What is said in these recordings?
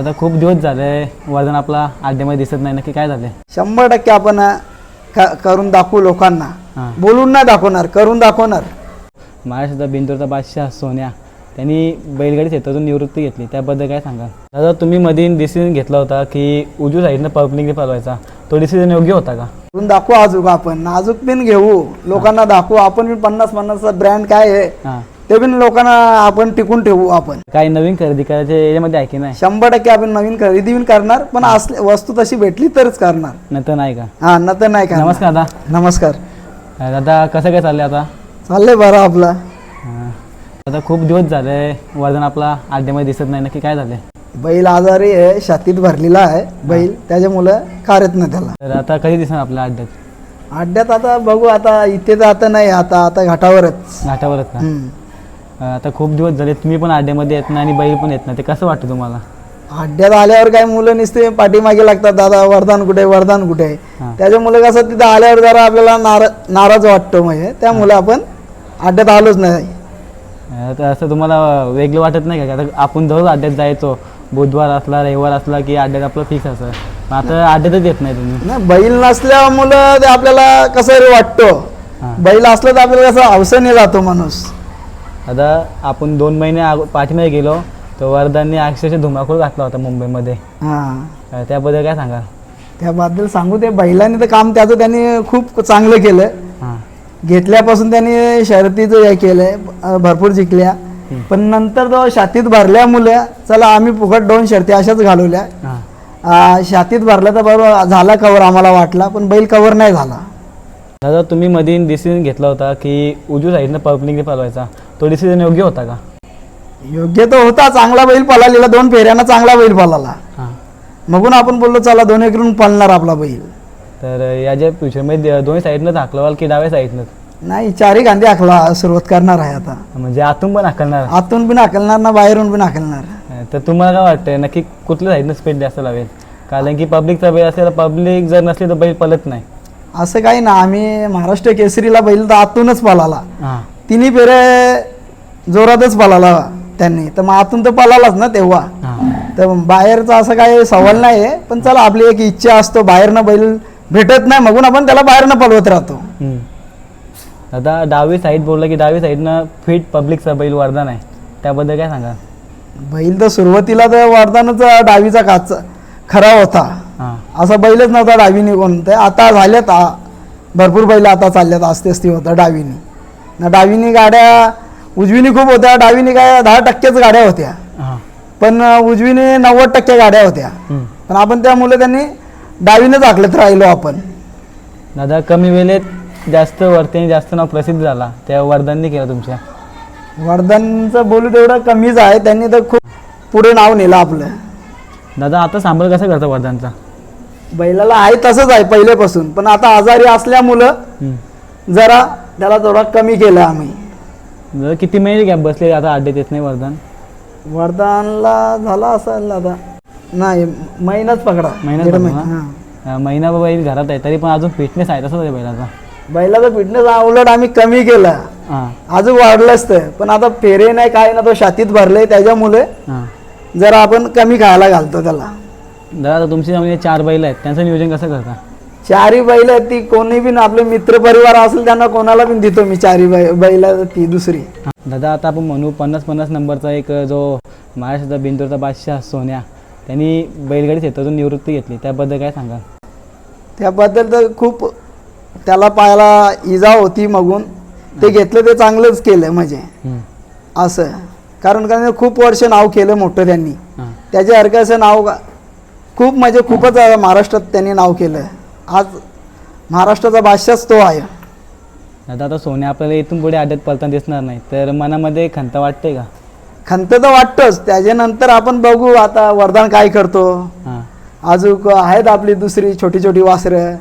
आता खूप दिवस झाले वजन आपला आड्यामध्ये दिसत नाही नक्की काय झाले शंभर टक्के आपण क- करून दाखवू लोकांना. हां. बोलून नाही दाखवणार करून दाखवणार. महाराष्ट्राचा बिंदूरचा बादशाह सोन्या त्यांनी बैलगाडी क्षेत्रातून निवृत्ती घेतली. त्याबद्दल काय सांगा दादा तुम्ही मधील डिसिजन घेतला होता की उजू साईडनं पब्लिकने पळवायचा. तो डिसिजन योग्य होता का? करून दाखवू अजून आपण. नाजूक पिन घेऊ. लोकांना दाखवू. आपण बी पन्नास पन्नासचा ब्रँड काय आहे? हां. ते पण लोकांना आपण टिकून ठेवू आपण. काही नवीन खरेदी करायचे याच्यामध्ये आहे की नाही? शंभर टक्के आपण नवीन खरेदी बिन करणार पण असले वस्तू तशी भेटली तरच करणार. नंतर नाही का? हा न तर नाही करणार. नमस्कार दादा. नमस्कार. अं, दादा कसं काय चाललंय आता? चाललंय बरं आपला. आता खूप दिवस झाले वजन आपला आड्यामध्ये दिसत नाही. नक्की काय झाले बैल आजारी आहे छातीत भरलेला आहे बैल त्याच्यामुळं कार्यत नाही त्याला. तर आता कधी दिसणार आपल्या अड्ड्यात अड्ड्यात आता बघू आता इथे तर आता नाही आता आता घाटावरच. घाटावरच का? हम्म. आता खूप दिवस झाले तुम्ही पण अड्ड्यामध्ये येत नाही आणि बैल पण येत नाही. ते कसं वाटतं तुम्हाला? अड्ड्यात आल्यावर काय मुलं नुसते पाठीमागे लागतात दादा वरदान कुठे वरदान कुठे. त्याच्यामुळे कसं तिथं आल्यावर जरा आपल्याला नारा नाराज वाटतो म्हणजे. त्यामुळे आपण अड्ड्यात आलोच नाही. तर असं तुम्हाला वेगळं वाटत नाही का? आता आपण दररोज अड्ड्यात जायचो बुधवार असला रविवार असला की अड्ड्यात आपलं फिक्स असं. आता अड्ड्यातच येत नाही तुम्ही. नाही बैल नसल्यामुळं ते आपल्याला कसं वाटतो. बैल असलं तर आपल्याला कसं अवसने जातो माणूस. आता आपण दोन महिने पाठीमध्ये गेलो तर वरदानने अक्षरशः धुमाकूळ घातला होता मुंबईमध्ये. हां. अं, त्याबद्दल काय सांगाल? त्याबद्दल सांगू ते बैलांनी तर काम त्याचं त्यांनी खूप चांगलं केलं. हां. घेतल्यापासून त्यांनी शर्यतीचं हे केलंय अं, भरपूर जिंकल्या. पण नंतर तो छातीत भरल्यामुळे चला आम्ही फुकट दोन शर्ती अशाच घालवल्या. हां. अं, छातीत भरल्या तर बरोबर झाला कवर आम्हाला वाटला पण बैल कवर नाही झाला. दादा तुम्ही मधील डिसिजन घेतला होता की उजू साईडनं पब्लिकने पळवायचा. तो डिसिजन योग्य होता का? योग्य तर होता चांगला बैल पळालेला दोन फेऱ्यानं चांगला बैल पळाला. मगून आपण बोललो चला दोन एकरून पळणार आपला बैल. तर याच्या फ्युचरमध्ये दोन्ही साईडनं हाकलवाल की डाव्या साईडनं नाही चारही गांधी आखला सुरुवात करणार आहे आता. म्हणजे आतून पण हाकलणार आतून पण हाकलणार ना बाहेरून पण हाकलणार तर तुम्हाला काय वाटतं नक्की कुठल्या साईडनं स्पीड जास्त लावेल कारण की पब्लिकचा बैल असेल पब्लिक जर नसली तर बैल पळत नाही. असं काही ना आम्ही महाराष्ट्र केसरीला बैल तर आतूनच पळाला हां. तिन्ही फेरे जोरातच पळाला त्यांनी. तर मग आतून तर पळालाच ना तेव्हा. हां. तर बाहेरचा असं काही सवाल नाही आहे पण चला आपली एक इच्छा असतो बाहेरनं बैल भेटत नाही मगून आपण त्याला बाहेरनं पळवत राहतो. हम्म. आता डावी साईड बोललं की डावी साईडनं फिट पब्लिकचा बैल वरदान आहे. त्याबद्दल काय सांगा बैल तर सुरुवातीला तर वरदानच डावीचा काच खरा होता. असा बैलच नव्हता डावीने कोण. ते आता झाल्यात भरपूर बैल आता चालल्यात असते असते होतं डावीने. ना डावीने गाड्या उजवीने खूप होत्या डावीने काय दहा टक्केच गाड्या होत्या. पण उजवीने नव्वद टक्के गाड्या होत्या. पण आपण त्यामुळे त्यांनी डावीनेच आखलेत राहिलो आपण. दादा कमी वेळेत जास्त वरती जास्त नाव प्रसिद्ध झाला. त्या वरदानने केलं तुमच्या. वर्धनचं बोलू तेवढं कमीच आहे. त्यांनी तर खूप पुढे नाव नेलं आपलं. दादा आता सांभाळ कसं करता वरदानचा? बैलाला आहे तसंच आहे पहिल्यापासून पण आता आजारी असल्यामुळं. जरा त्याला थोडा कमी केलं आम्ही. दादा किती महिने गॅप बसले आता अड्ड्यात येत नाही वरदान? वर्धनला झाला असेल आता नाही महिनाच पकडा दीड महिना? हां. अं, महिना बैल घरात आहे तरी पण अजून फिटनेस आहे तसंच आहे बैलाचा. बैलाचा फिटनेस उलट आम्ही कमी केला. हां. अजून वाढलंच ते पण आता फेरे नाही काय ना तो छातीत भरले त्याच्यामुळे हां. जरा आपण कमी खायला घालतो त्याला. दादा आता तुमची म्हणजे चार बैल आहेत. त्यांचं नियोजन कसं करता? चारी बैल आहेत ती कोणी बिन आपले मित्र परिवार असेल त्यांना कोणाला पण देतो मी चारी बै बैल ती दुसरी. हां. दादा आता आपण म्हणू पन्नास पन्नास नंबरचा एक जो महाराष्ट्राचा बिंदूरचा बादशाह सोन्या त्यांनी बैलगाडी क्षेत्रातून निवृत्ती घेतली. त्याबद्दल काय सांगाल? त्याबद्दल तर खूप त्याला पायाला इजा होती मगून. ते घेतलं ते चांगलंच केलं म्हणजे. असं. कारण का खूप वर्ष नाव केलं मोठं त्यांनी. त्याच्यासारखं असं नाव खूप म्हणजे खूपच महाराष्ट्रात त्यांनी नाव केलं आज महाराष्ट्राचा बादशाहच तो आहे. दादा आता सोन्या आपल्याला इथून पुढे अड्ड्यात पळताना दिसणार नाही तर मनामध्ये खंत वाटते का? खंत तर वाटतंच. त्याच्यानंतर आपण बघू आता वरदान काय करतो. हां. अजून आहेत आपली दुसरी छोटी छोटी वासरं.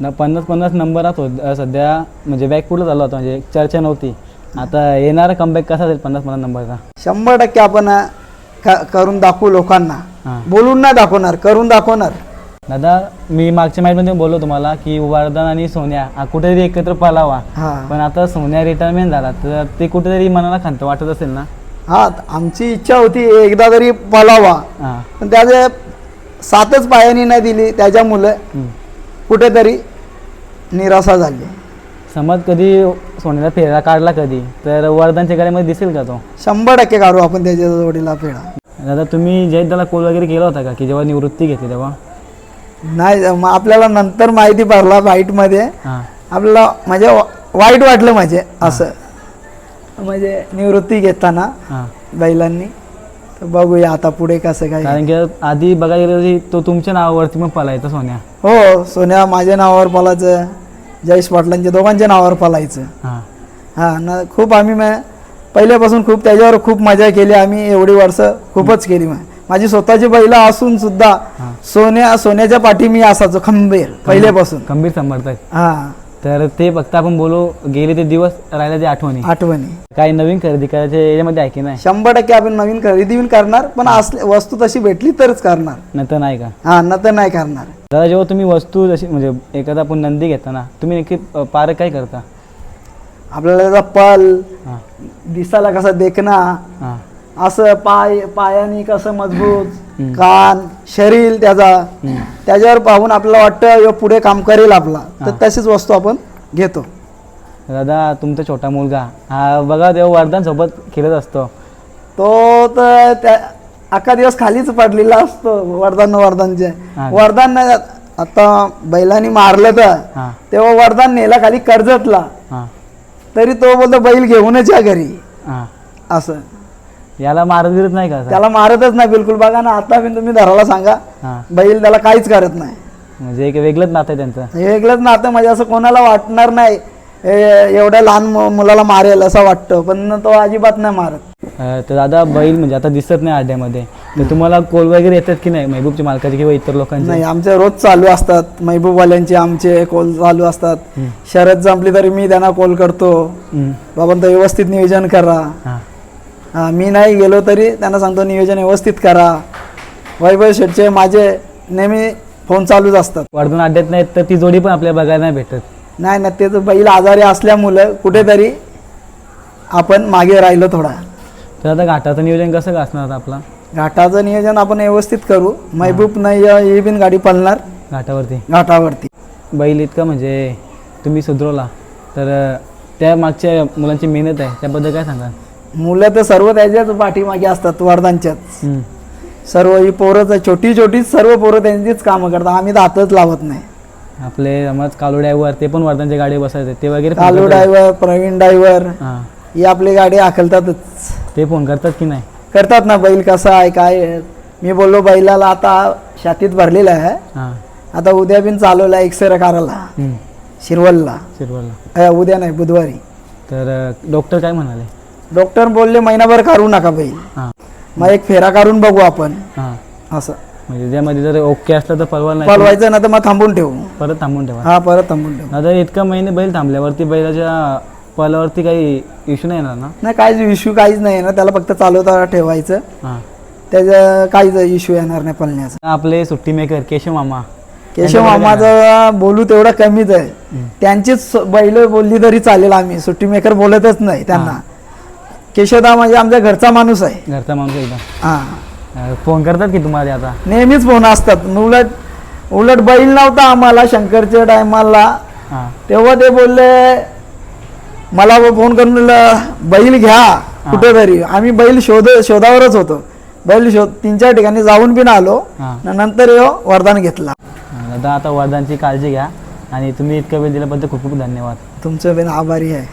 ना पन्नास पन्नास नंबरात होत सध्या म्हणजे बॅक पुढं झाला होता म्हणजे चर्चा नव्हती. आता येणारा कमबॅक कसा असेल पन्नास पन्नास नंबरचा? शंभर टक्के आपण क- करून दाखवू लोकांना. बोलून नाही दाखवणार करून दाखवणार. दादा मी मागच्या मॅचमध्ये बोललो तुम्हाला की वरदान आणि सोन्या हा कुठेतरी एकत्र पळावा. हा. पण आता सोन्या रिटायरमेंट झाला तर ते कुठेतरी मनाला खंत वाटत असेल ना? हा आमची इच्छा होती एकदा तरी पलावा हां. पण त्याचे सातच पायानी नाही दिली त्याच्यामुळे हम्म. कुठेतरी निराशा झाली. समज कधी सोन्याला फेरा काढला कधी तर वरदानच्या गाड्यामध्ये दिसेल का तो? शंभर टक्के काढू आपण त्याच्या जोडीला फेडा दादा तुम्ही जयंत त्याला कोल वगैरे केला होता का? की जेव्हा निवृत्ती घेतली तेव्हा? नाही मग आपल्याला नंतर माहिती पडला वाईटमध्ये हां. आपल्याला म्हणजे वा- वाईट वाटलं म्हणजे असं. म्हणजे निवृत्ती घेताना हां. बैलांनी. तर बघूया आता पुढे कसं काय कारण की आधी बघायला गेलं तरी तो तुमच्या नावावरती मग पलायचा सोन्या. हो सोन्या माझ्या नावावर पलायचं जयेश पाटलांच्या दोघांच्या नावावर पलायचं हां. हां ना खूप आम्ही म पहिल्यापासून खूप त्याच्यावर खूप मजा केली. आम्ही एवढी वर्ष खूपच केली. माझी स्वतःची बैलं असून सुद्धा सोन्या सोन्याच्या पाठी मी असायचो खंबीर पहिल्यापासून. गंभीर समर्थक हां. तर ते फक्त आपण बोलू गेले ते दिवस राहिल्या ते आठवणी. आठवणी. काही नवीन खरेदी करायचे याच्यामध्ये आहे की नाही? शंभर टक्के आपण नवीन खरेदी बिन करणार पण असले वस्तू तशी भेटली तरच करणार. नंतर नाही का? हा न तर नाही करणार. दादा जेव्हा तुम्ही वस्तू जशी म्हणजे एखादा आपण नंदी घेता ना तुम्ही नक्की अ, पारख काय करता? आपल्याला त्याचा पल दिसायला कसा देखना असं पाय पायाने कसं मजबूत. कान शरीर त्याचा. त्याच्यावर पाहून आपल्याला वाटतं पुढे काम करेल आपला. तर. तशीच वस्तू आपण घेतो. दादा तुमचा छोटा मुलगा. हा बघा तेव्हा वरदान सोबत खेळत असतो. तो तर त्या अख्खा दिवस खालीच पडलेला असतो वरदान वरदानचे. वरदान आता बैलांनी मारलं तर तेव्हा वरदान नेला खाली कर्जतला. तरी तो बोलतो बैल घेऊनच या घरी. हां. असं. याला मारत बिरत नाही का? त्याला मारतच नाही बिलकुल. बघा ना आता पण तुम्ही धराला सांगा. हां. बैल त्याला काहीच करत नाही. म्हणजे एक वेगळंच नातं आहे त्यांचं. वेगळंच नातं म्हणजे असं कोणाला वाटणार नाही ए- एवढ्या लहान मु- मुलाला मारेल असं वाटतं. पण तो अजिबात नाही मारत. तर दादा बैल म्हणजे आता दिसत नाही अड्ड्यामध्ये तर तुम्हाला कोल वगैरे येतात की नाही महबूबच्या मालकाचे किंवा इतर लोकांचे? नाही आमचे रोज चालू असतात. महबूबवाल्यांचे आमचे कॉल चालू असतात. शरद संपली तरी मी त्यांना कॉल करतो. हम्म. बाबा व्यवस्थित नियोजन करा. हां. हा, मी नाही गेलो तरी त्यांना सांगतो नियोजन व्यवस्थित करा. वैभव शेटचे माझे नेहमी फोन चालूच असतात. वर्धन अड्ड्यात नाहीत तर ती जोडी पण आपल्याला बघायला नाही भेटत. नाही ना ते तर बैल आजारी असल्यामुळं कुठेतरी आपण मागे राहिलो थोडा. तर आता घाटाचं नियोजन कसं का असणार आता आपला? घाटाचं नियोजन आपण व्यवस्थित करू. महबूब नाही ही बिन गाडी पळणार. घाटावरती? घाटावरती. बैल इतका म्हणजे तुम्ही सुधरवला. तर त्या मागच्या मुलांची मेहनत आहे त्याबद्दल काय सांगाल? मुलं तर सर्व त्याच्याच पाठीमागे असतात वरदानच्याच हम्म. सर्व ही पोरं तर छोटी छोटी सर्व पोरं त्यांचीच कामं करतात. आम्ही तर हातच लावत नाही. आपले समज कालू ड्रायव्हर ते पण वर्धनच्या गाडी बसायचे. ते वगैरे कालू? ड्रायव्हर प्रवीण ड्रायव्हर हां. ही आपली गाडी हाकलतातच ते फोन करतात की नाही? करतात ना बैल कसा आहे काय आहे. मी बोललो बैलाला आता शातीत भरलेला आहे. हां. आता उद्या बिन चालवला एक्सरे करायला हम्म. शिरवलला. शिरवळला अ, उद्या नाही बुधवारी. तर डॉक्टर काय म्हणाले? डॉक्टर बोलले महिनाभर काढू नका बैल. हां. मग एक फेरा काढून बघू आपण. हां. असं. म्हणजे त्यामध्ये जर ओके असलं तर परवा नाही पळवायचं ना तर मग थांबून ठेवू. परत थांबून ठेवा. हा परत थांबून ठेवू. आता इतका महिने बैल थांबल्यावरती बैलाच्या पलावरती काही इश्यू नाही येणार ना? नाही काहीच इश्यू काहीच नाही ना त्याला फक्त चालवता ठेवायचं. हां. त्याचं काहीच इश्यू येणार नाही पळण्याचा. आपले सुट्टी मेकर केशव मामा. केशव मामाचं बोलू तेवढं कमीच आहे. त्यांचीच बैल बोलली तरी चालेल आम्ही. सुट्टी मेकर बोलतच नाही त्यांना. केशवदा म्हणजे आमच्या घरचा माणूस आहे. घरचा माणूस एकदम. हा. फोन करतात की तुम्हाला आता? नेहमीच फोन असतात. उलट उलट बैल नव्हता आम्हाला शंकरच्या टायमाला हां. तेव्हा ते बोलले मला फोन करून बैल घ्या कुठेतरी आम्ही बैल शोध शोधावरच होतो. बैल शोध तीन चार ठिकाणी जाऊन पण आलो. न नंतर यो वरदान घेतला. दादा आता वरदानची काळजी घ्या. आणि तुम्ही इतका वेळ दिल्याबद्दल खूप खूप धन्यवाद. तुमचं बिन आभारी आहे.